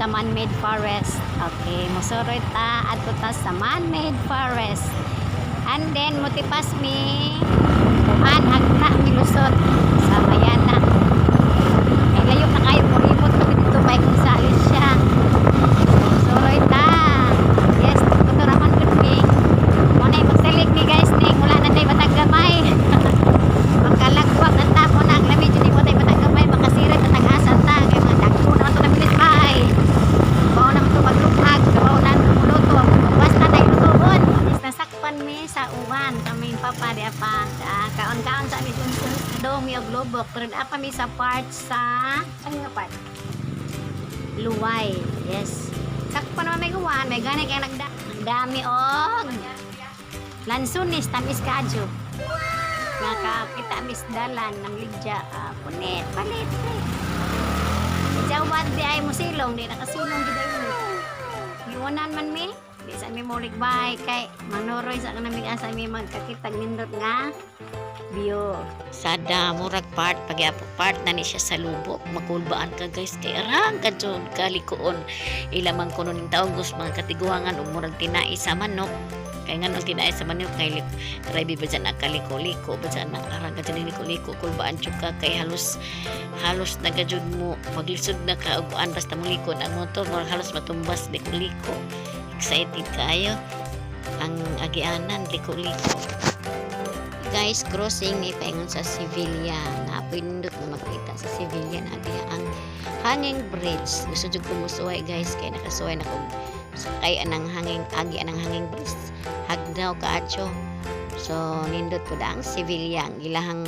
sa man-made forest. Okay, musuroy ta adto ta sa man-made forest. And then mutipas mi kuan hagna mi lusot sa Mayana. Ay layo na kayo dong mi og lubok pero apa mi sa part sa ano nga part? Luway yes. Sakpan naman may uwan may gani kaya nagda nagdami og lansunis tamis kadyo nakakita misdalan ng ligya uh, punit palit palit jawad di ay mo silong di nakasilong di dayon iwanan man mi di sa mi mo ligbay kay manoroy sa kanamig asa mi magkakitag nindot nga view sada murag part pagyapo part na ni siya sa lubok makulbaan ka guys kay arang ka jud kalikuon. Ilamang kuno ning taong gus mga katiguangan ug murag tinai sa manok. Kay nganong tinai sa manok kay lik grabe ba dyan nakaliko-liko ba dyan arang ka dyan liko-liko kulbaan jud ka kay halos halos nagajud mo. Paglisod na ka ug basta muliko na ang motor halos matumbas liko-liko excited kayo. Ang agianan liko-liko. Guys crossing ni paingon sa Sevilla. Na pindot na makita sa Sevilla na biya ang hanging bridge. Gusto jud ko guys kay nakasuway na kog sakay anang hanging agi anang hanging bridge hagdaw kaacho so nindot ko ang Sevilla ang ilahang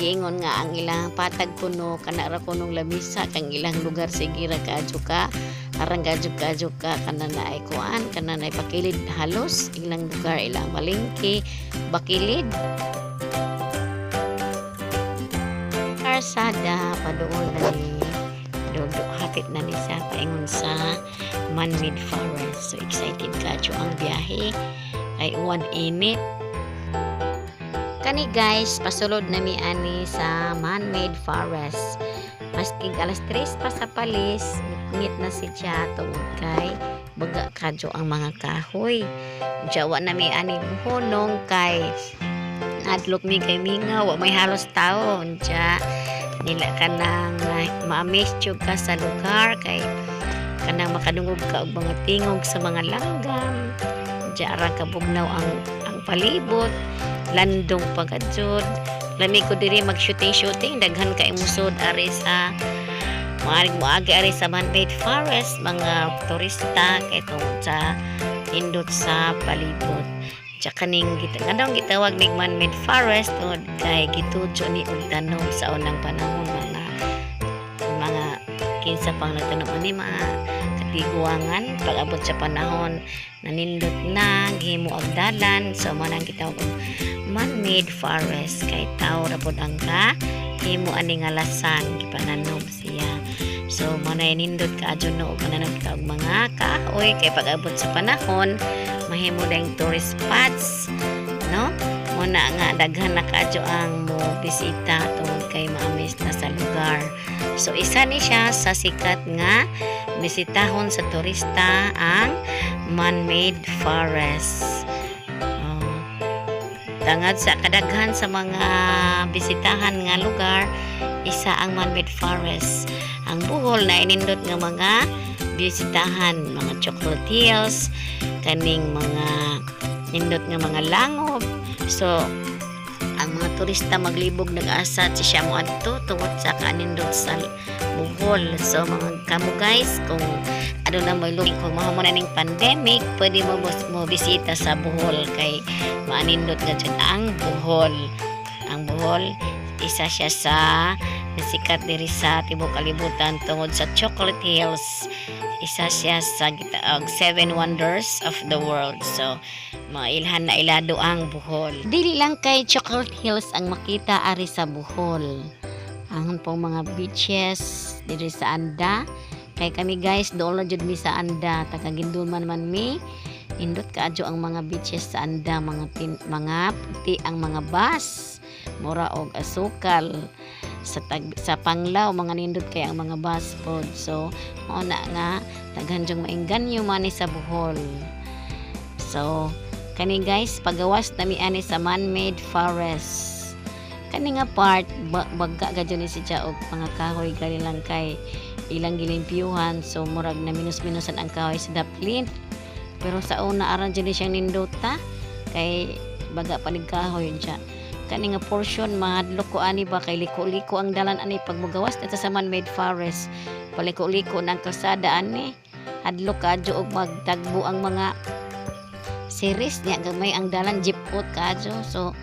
giingon nga ang ilang patag kuno kana ra kunong lamisa kang ilang lugar sige ra kaacho ka arang gadyo gadyo ka kana na ay kuan kana na ay pakilid halos. Ilang lugar ilang malingki bakilid. Karsada paduol na ni dodo hapit na ni sa paingon sa man-made forest. So excited ka ang biyahe. Kay uwan init kani guys pasulod na mi ani sa man-made forest. Maski alas 3 pa sa palis ngit na si siya tungod kay baga kadyo ang mga kahoy. Jawa na mi ani buhonong kay adlok mi kay minga wa may halos tao unja nila kanang jud ka sa lugar kay kanang makadungog ka og mga tingog sa mga langgam. Unja ra ka bugnaw ang ang palibot landong pagajud lami ko diri mag shooting shooting daghan kay musod ari sa maaring moagi ari sa man-made forest mga turista kay tungod sa indot sa palibot. Tsaka ning gita nga gitawag ning man-made forest tungod kay gitudyo ni og sa unang panahon mga mga kinsa pang nagtanom ani mga katiguangan pag abot sa panahon nanindot na gihimo og dalan. So man ang gitawag og man-made forest kay tao ra pod ang ka himo ani nga lasang gipananom siya. So manay nindot ka adyo no og ka og mga kahoy kay pag abot sa panahon mahimo dayong tourist spots no? Muna nga daghan na kadyo ang mo bisita tungod kay maamis na sa lugar so isa ni siya sa sikat nga bisitahon sa turista ang man-made forest. Oh. tangad sa kadaghan sa mga bisitahan nga lugar isa ang man-made forest. Ang buhol na inindot nga mga bisitahan mga chocolate hills kaning mga nindot nga mga langob. So turista maglibog nag-asa si siya mo adto tungod sa kanindot sa Bohol. So mga kamo guys kung ano na may lumi kung mahamon na ning pandemic pwede mo mo bisita sa Bohol. Kay maanindot nga dyan ang Bohol. Ang Bohol isa siya sa nasikat diri sa tibok kalibutan tungod sa Chocolate Hills. Isa siya sa gitaog seven wonders of the world. So mailhan na ilado ang Bohol. Dili lang kay Chocolate Hills ang makita ari sa Bohol. Ang pong mga beaches diri sa Anda. Kay kami guys doon na jud mi sa Anda. Taga Gindulman man mi. Indot kaadyo ang mga beaches sa Anda mga tin, mga puti ang mga bus. Mura og asukal sa tag, sa Panglao mga nindot kay ang mga bus pod so mao na nga daghan jung maingganyo man ni sa Bohol. So kani guys pagawas na mi ani sa man-made forest. Kani nga part ba- bagga gadyo ni si og mga kahoy gali lang kay ilang gilimpyuhan. So murag na minus-minusan ang kahoy sa daplin. Pero sa una aran dyan siyang nindota kay baga panig kahoy kani nga portion mahadlok ko ani ba? Kay liko-liko ang dalan ani pag mugawas dito sa man-made forest. Paliko-liko ng kalsada ani. Hadlok kadyo og magtagbo ang mga series. Niya gamay ang dalan jeepot kadyo so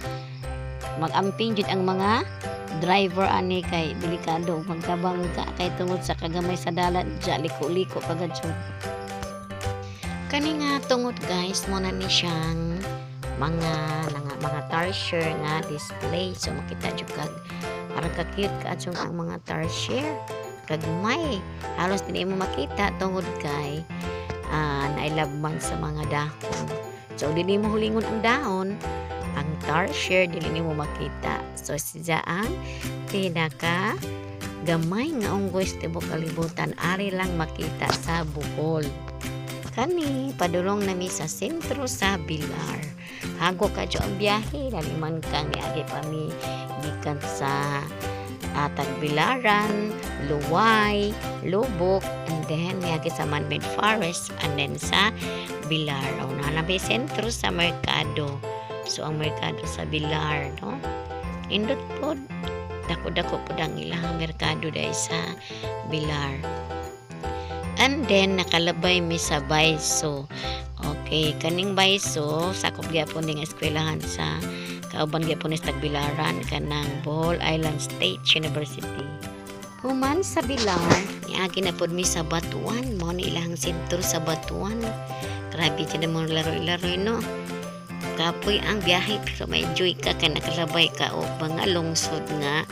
magamping jud ang mga driver ani kay delikado. Magkabang ka kay tungod sa kagamay sa dalan. Dya liko-liko kagadyo kani nga tungod guys mo na ni siyang mga nga, mga tarsier nga display. So makita jud kag para ka cute ka atong ang mga tarsier kag may halos dili mo makita tungod kay uh, nailabman sa mga dahon. So dili mo hulingon ang dahon. Ang tarsier dili nimo makita. So siya ang pinaka gamay nga unggoy sa kalibutan. Ari lang makita sa Bohol kani padulong nami sa sentro sa Bilar hago ka ang biyahe laliman kang niagi pa mi gikan sa uh, Tagbilaran, Luway, Lubok, and then niagi sa man-made forest, and then sa Bilar. O na nabi sentro sa Merkado. So, ang Merkado sa Bilar, no? Indot po, dako-dako po ang ilang Merkado dahil sa Bilar. And then, nakalabay mi sa Baiso. Okay, kaning Baiso, sakop gyapon ning eskwelahan sa kauban gyapon ni Tagbilaran kanang Bohol Island State University. Human sa Bilar, niagi na pod mi sa Batuan, mo ni ilang sentro sa Batuan. Grabe dyan mo laro-laro no. Kapoy ang biyahe pero may enjoy ka kay nakalabay ka o mga lungsod nga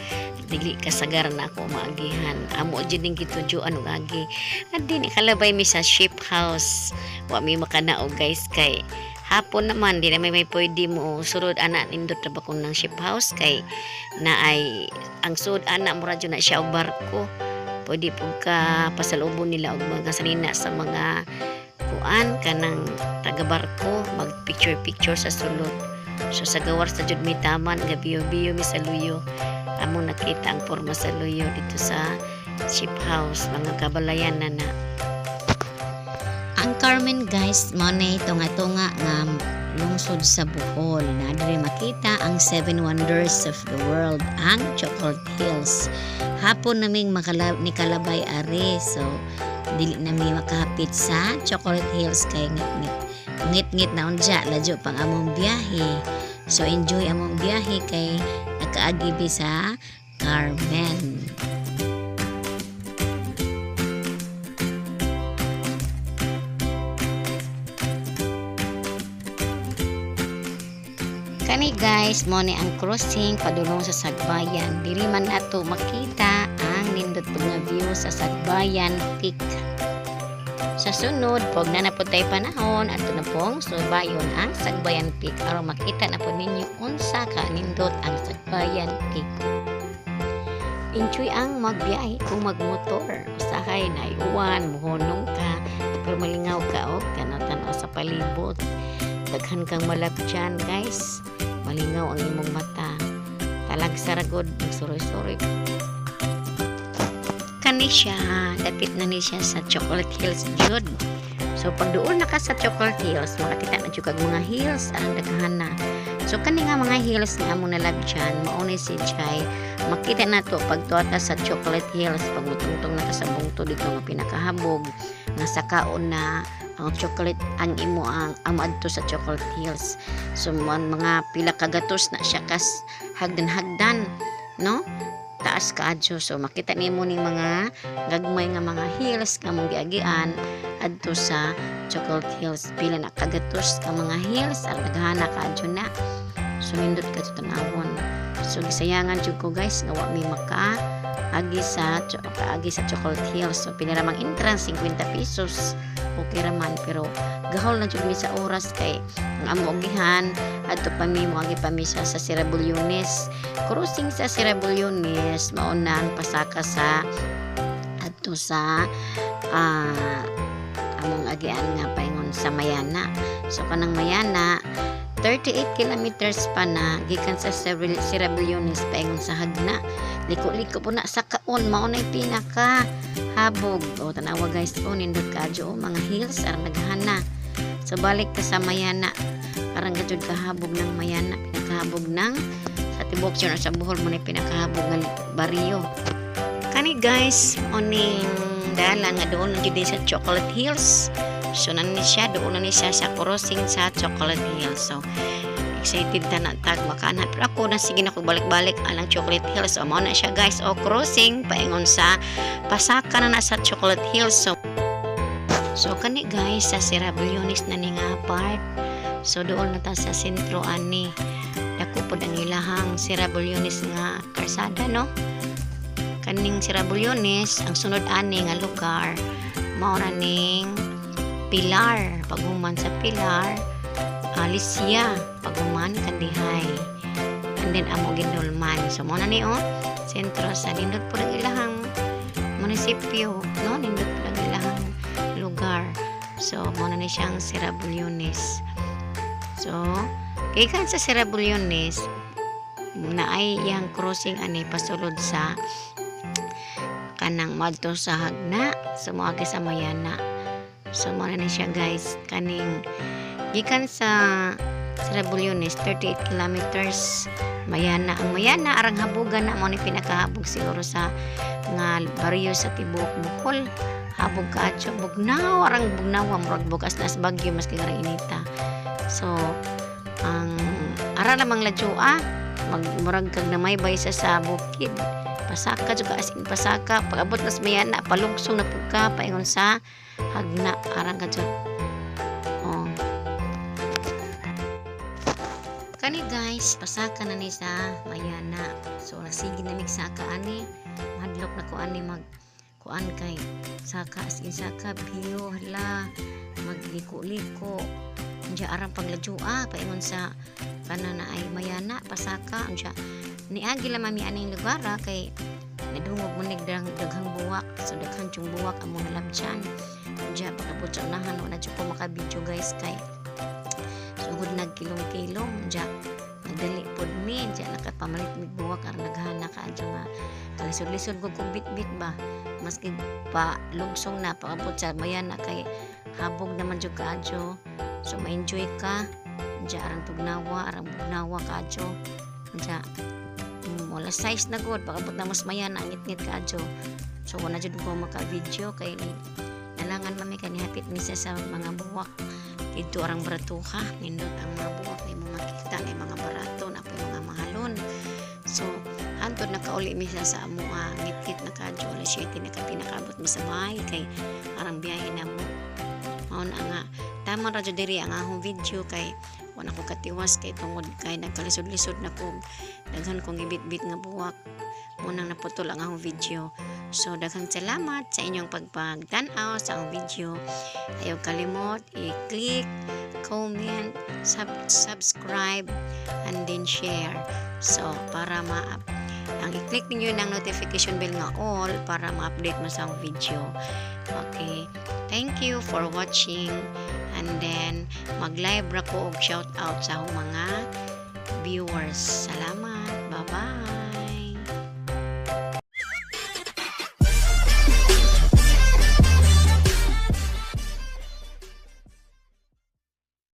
dili kasagar na ako maagihan. Amo dyan din gito ano agi adi ni kalabay mi sa ship house. Wa mi makanao guys kay hapon naman di na may may pwede mo surod anak nindot na bakong ng ship house? Kay na ay ang sud anak mo radyo na siya og barko. Pwede po ka pasalubon nila og mga sanina sa mga kuan kanang taga barko mag picture picture sa sulod. So sa gawar sa jud mi taman nga biyo biyo mi sa luyo among nakita ang forma sa luyo dito sa ship house. Mga kabalayan na na. Ang Carmen guys mo na tunga-tunga nga lungsod sa Bohol. Na diri makita ang seven wonders of the world ang Chocolate Hills. Hapon naming makalab ni kalabay ari. So dili nami makahapit sa Chocolate Hills kay ngit ngit na unja. Ladyo pang among biyahe. So enjoy among biyahe kay nagkaagibi sa Carmen Kani guys, mo ni ang crossing padulong sa Sagbayan. Dili man ato makita ang nindot nga view sa Sagbayan Peak. Sa sunod, pag na napod tayo panahon, ato na pong subayon ang Sagbayan Peak aron makita na po ninyo unsa ka nindot ang Sagbayan Peak. Enjoy ang magbiyahe kung magmotor. Usahay na iuwan, muhonong ka, pero malingaw ka o, tanaw-tanaw sa palibot. Daghan kang malapjan guys malingaw ang imong mata talag saragod magsuroy-suroy kani siya dapit na ni siya sa Chocolate Hills jud so pag doon na ka sa Chocolate Hills makakita na jud mga hills ang daghan na. So kani nga mga hills nga among nalabjan mauni si Jai makita na to pag tuwa ka sa Chocolate Hills pag mutungtong na ka sa bungto dito nga pinakahabog nga sa kaon na ang chocolate ang imo ang amo adto sa chocolate hills. So man, mga pila kagatos na siya kas hagdan-hagdan no taas kaadyo so makita nimo ning mga gagmay nga mga hills nga mong giagian adto sa chocolate hills. Pila na kagatos ka mga hills ang naghana kaadyo na. So nindot ka tanawon. So gisayangan jud ko guys nga wa mi maka agi sa agi sa chocolate hills. So pinaramang entrance 50 pesos okay raman pero gahol na jud mi sa oras kay ang amo gihan. Adto pa mi mo agi pa mi sa Sirabulyones crossing sa Sirabulyones maunang pasaka sa adto sa ah among agian nga paingon sa Mayana. So kanang Mayana 38 kilometers pa na gikan sa Sirabul- Sirabulyones paingon sa Hagna liko-liko po na sa kaon mao na pinaka habog. O tanawa guys. O nindot kadyo o mga hills ar naghana so balik ka sa Mayana. Parang gajud kahabog ng Mayana. Pinakahabog ng sa tibok siya sa buhol mo na pinakahabog ng baryo. Kani guys oning dalan nga doon jud sa Chocolate Hills so nan ni siya doon na siya sa crossing sa Chocolate Hills so excited ta na tag makaanap pero ako na sige na ko balik-balik alang Chocolate Hills. O mao na siya guys. O crossing paingon sa pasaka na na sa Chocolate Hills. So so kani guys sa Sierra-Leones na ni nga part. So doon na ta sa sentro ani. Dako pod ang ilahang Sierra-Leones nga karsada no? Kaning Sierra-Leones ang sunod ani nga lugar mao na ning Pilar. Paghuman sa Pilar Alicia paghuman kandihay and then amo ginulman so mo na ni oh sentro sa nindot po ang ilahang munisipyo no? Nindot po ang ilahang lugar. So mo na ni siyang Sierra-Leones so gikan sa Sierra-Leones na ay yang crossing ani pasulod sa kanang madto sa Hagna. Mga sa Mayana. So mo na ni siya guys kaning gikan sa Sierra-Leones 38 kilometers. Mayana ang Mayana arang habugan. Na mo ni pinakahabog siguro sa nga baryo sa tibok Bukol. Habog ka atyo bugnaw. Arang bugnaw murag bukas na sa bagyo mas kagarang inita so ang ara lamang ladyoa mag murag kag namaybay sa sa bukid pasaka juga as in pasaka. Pag abot nas Mayana palugsong na pugka paingon sa hagna. Arang ka kani guys pasaka na ni sa Mayana. So nasigi na mig saka ani. Mahadlok na ko ani mag kuan kay saka as in saka biyo hala magliko-liko. Diya arang pagladyoa paingon sa kanana ay Mayana pasaka. Diya niagi la mami aning lugar ah, kay nadungog mo nigdang daghang buwak. So daghang chung buwak amo nalabjan diya pagabot sa unahan wala jud ko maka guys kay sugod nagkilong-kilong diya nagdali pod mi diya nakapamalit mig buwak ar naghana ka diya nga kalisod-lisod ko kung bit-bit ba. Maski pa lugsong na paabot sa Mayana kay habog naman jud kaadyo so ma-enjoy ka diya arang tugnawa arang bugnawa kaadyo diya mm, wala size na god pakabot na mas mayan ang ngit-ngit kaadyo so wala jud ko maka video kay nalangan mami kanihapit mi sa sa mga buwak dito arang baratuha nindot ang mga buwak ni mo makita ni mga barato na po mga mahalon. So hantod nakauli mi sa sa amo ah, ngit-ngit na kaadyo alas 7 na ka pinakabot mi sa bahay kay arang biyahe na mo. Mao na nga tama ra jud diri ang ahong video kay wala ko katiwas kay tungod kay nagkalisod-lisod na ko daghan kong ibit-bit nga buwak. Munang naputol ang akong video so daghang salamat sa inyong pagpagtanaw sa akong video. Ayaw kalimot i-click comment sub- subscribe and then share. So para ma ang i-click ninyo ng notification bell nga all para ma-update mo sa akong video. Okay. Thank you for watching. And then mag-live ra ko og shout out sa mga viewers. Salamat. Bye bye